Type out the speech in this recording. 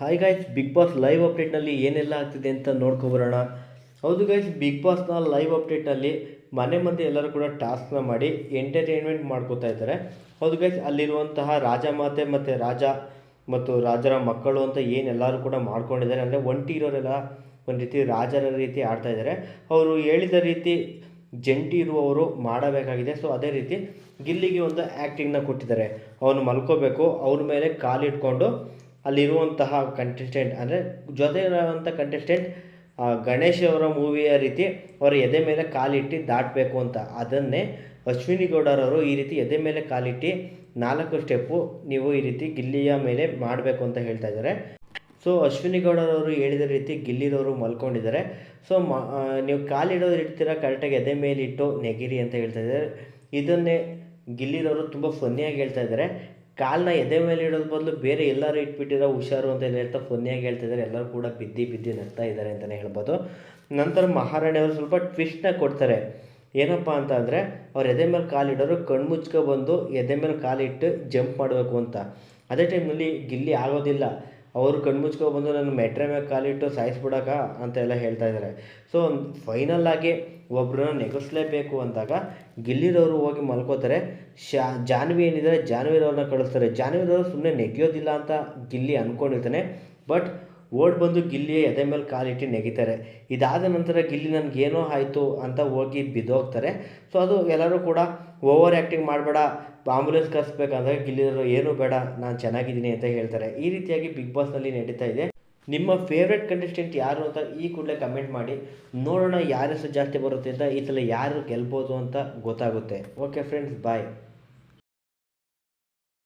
Hi guys Bigg Boss live ಅಪ್ಡೇಟ್ನಲ್ಲಿ ಏನೆಲ್ಲ ಆಗ್ತಿದೆ ಅಂತ ನೋಡ್ಕೊಬರೋಣ. ಹೌದು ಗೈಸ್ ಬಿಗ್ ಬಾಸ್ನ ಲೈವ್ ಅಪ್ಡೇಟ್ನಲ್ಲಿ ಮನೆ ಮಂದಿ ಎಲ್ಲರೂ ಕೂಡ ಟಾಸ್ಕ್ನ ಮಾಡಿ ಎಂಟರ್ಟೈನ್ಮೆಂಟ್ ಮಾಡ್ಕೋತಾ ಇದ್ದಾರೆ. ಹೌದು ಗೈಸ್ ಅಲ್ಲಿರುವಂತಹ ರಾಜ ಮಾತೆ ಮತ್ತು ರಾಜ ಮತ್ತು ರಾಜರ ಮಕ್ಕಳು ಅಂತ ಏನೆಲ್ಲರೂ ಕೂಡ ಮಾಡ್ಕೊಂಡಿದ್ದಾರೆ ಅಂದರೆ ಒಂಟಿ ಇರೋರೆಲ್ಲ ಒಂದು ರೀತಿ ರಾಜರ ರೀತಿ ಆಡ್ತಾ ಇದ್ದಾರೆ. ಅವರು ಹೇಳಿದ ರೀತಿ ಜಂಟಿ ಇರುವವರು ಮಾಡಬೇಕಾಗಿದೆ. ಸೊ ಅದೇ ರೀತಿ ಗಿಲ್ಲಿಗೆ ಒಂದು ಆ್ಯಕ್ಟಿಂಗ್ನ ಕೊಟ್ಟಿದ್ದಾರೆ. ಅವನು ಮಲ್ಕೋಬೇಕು, ಅವ್ರ ಮೇಲೆ ಕಾಲಿಟ್ಕೊಂಡು ಅಲ್ಲಿರುವಂತಹ ಕಂಟೆಸ್ಟೆಂಟ್ ಅಂದರೆ ಜೊತೆ ಇರೋವಂಥ ಕಂಟೆಸ್ಟೆಂಟ್ ಗಣೇಶ್ ಅವರ ಮೂವಿಯ ರೀತಿ ಅವರ ಎದೆ ಮೇಲೆ ಕಾಲಿಟ್ಟು ದಾಟಬೇಕು ಅಂತ. ಅದನ್ನೇ ಅಶ್ವಿನಿ ಗೌಡರವರು ಈ ರೀತಿ ಎದೆ ಮೇಲೆ ಕಾಲಿಟ್ಟು ನಾಲ್ಕು ಸ್ಟೆಪ್ಪು ನೀವು ಈ ರೀತಿ ಗಿಲ್ಲಿಯ ಮೇಲೆ ಮಾಡಬೇಕು ಅಂತ ಹೇಳ್ತಾ ಇದ್ದಾರೆ. ಸೊ ಅಶ್ವಿನಿ ಗೌಡರವರು ಹೇಳಿದ ರೀತಿ ಗಿಲ್ಲಿರೋರು ಮಲ್ಕೊಂಡಿದ್ದಾರೆ. ಸೊ ಮ ನೀವು ಕಾಲಿಡೋದು ಇಡ್ತೀರ ಕರೆಕ್ಟಾಗಿ ಎದೆ ಮೇಲೆ ಇಟ್ಟು ನೆಗಿರಿ ಅಂತ ಹೇಳ್ತಾ ಇದ್ದಾರೆ. ಇದನ್ನೇ ಗಿಲ್ಲಿರೋರು ತುಂಬ ಫನ್ನಿಯಾಗಿ ಹೇಳ್ತಾ ಇದ್ದಾರೆ. ಕಾಲನ್ನ ಎದೆ ಮೇಲೆ ಇಡೋದು ಬದಲು ಬೇರೆ ಎಲ್ಲರೂ ಇಟ್ಬಿಟ್ಟಿರೋ ಹುಷಾರು ಅಂತ ಎಲ್ಲ ಹೇಳ್ತಾ ಫನ್ನಿಯಾಗಿ ಹೇಳ್ತಾ ಇದ್ದಾರೆ ಎಲ್ಲರೂ ಕೂಡ ಬಿದ್ದಿ ಬಿದ್ದಿ ನಗ್ತಾ ಇದ್ದಾರೆ ಅಂತಲೇ ಹೇಳ್ಬೋದು. ನಂತರ ಮಹಾರಾಣಿಯವರು ಸ್ವಲ್ಪ ಟ್ವಿಸ್ಟ್ನ ಕೊಡ್ತಾರೆ. ಏನಪ್ಪ ಅಂತ ಅಂದರೆ ಅವ್ರ ಎದೆ ಮೇಲೆ ಕಾಲಿಡೋರು ಕಣ್ಮುಚ್ಕೊ ಬಂದು ಎದೆ ಮೇಲೆ ಕಾಲಿಟ್ಟು ಜಂಪ್ ಮಾಡಬೇಕು ಅಂತ. ಅದೇ ಟೈಮ್ನಲ್ಲಿ ಗಿಲ್ಲಿ ಆಗೋದಿಲ್ಲ. ಅವರು ಕಣ್ಮುಚ್ಕೋ ಬಂದು ನನ್ನ ಮೆಟ್ರೆ ಮೇಲೆ ಕಾಲಿಟ್ಟು ಸಾಯಿಸ್ಬಿಡಕ ಅಂತ ಎಲ್ಲ ಹೇಳ್ತಾ ಇದ್ದಾರೆ ಸೊ ಫೈನಲ್ ಆಗಿ ಒಬ್ಬರನ್ನ ನೆಗೆಸ್ಲೇಬೇಕು ಅಂದಾಗ ಗಿಲ್ಲಿರವರು ಹೋಗಿ ಮಲ್ಕೋತಾರೆ. ಶಾ, ಜಾನ್ವಿ ಏನಿದ್ದಾರೆ ಜಾನ್ವಿರವ್ರನ್ನ ಕಳಿಸ್ತಾರೆ. ಜಾನ್ವಿರವರು ಸುಮ್ಮನೆ ನೆಗೆಯೋದಿಲ್ಲ ಅಂತ ಗಿಲ್ಲಿ ಅಂದ್ಕೊಂಡಿರ್ತಾನೆ ಬಟ್ ಓಡ್ ಬಂದು ಗಿಲ್ಲಿಯ ಎದೆ ಮೇಲೆ ಕಾಲಿಟ್ಟು ನೆಗಿತಾರೆ. ಇದಾದ ನಂತರ ಗಿಲ್ಲಿ ನನಗೇನೋ ಆಯಿತು ಅಂತ ಹೋಗಿ ಬಿದ್ದೋಗ್ತಾರೆ. ಸೊ ಅದು ಎಲ್ಲರೂ ಕೂಡ ಓವರ್ ಆ್ಯಕ್ಟಿಂಗ್ ಮಾಡಬೇಡ, ಆಂಬುಲೆನ್ಸ್ ಕರೆಸ್ಬೇಕಂದ್ರೆ ಗಿಲ್ಲಿರು ಏನೂ ಬೇಡ, ನಾನು ಚೆನ್ನಾಗಿದ್ದೀನಿ ಅಂತ ಹೇಳ್ತಾರೆ. ಈ ರೀತಿಯಾಗಿ ಬಿಗ್ ಬಾಸ್ನಲ್ಲಿ ನಡೀತಾ ಇದೆ. ನಿಮ್ಮ ಫೇವ್ರೆಟ್ ಕಂಟೆಸ್ಟೆಂಟ್ ಯಾರು ಅಂತ ಈ ಕೂಡಲೇ ಕಮೆಂಟ್ ಮಾಡಿ. ನೋಡೋಣ ಯಾರ ಹೆಸರು ಜಾಸ್ತಿ ಬರುತ್ತೆ ಅಂತ, ಈ ಸಲ ಯಾರು ಗೆಲ್ಬೋದು ಅಂತ ಗೊತ್ತಾಗುತ್ತೆ. Okay friends bye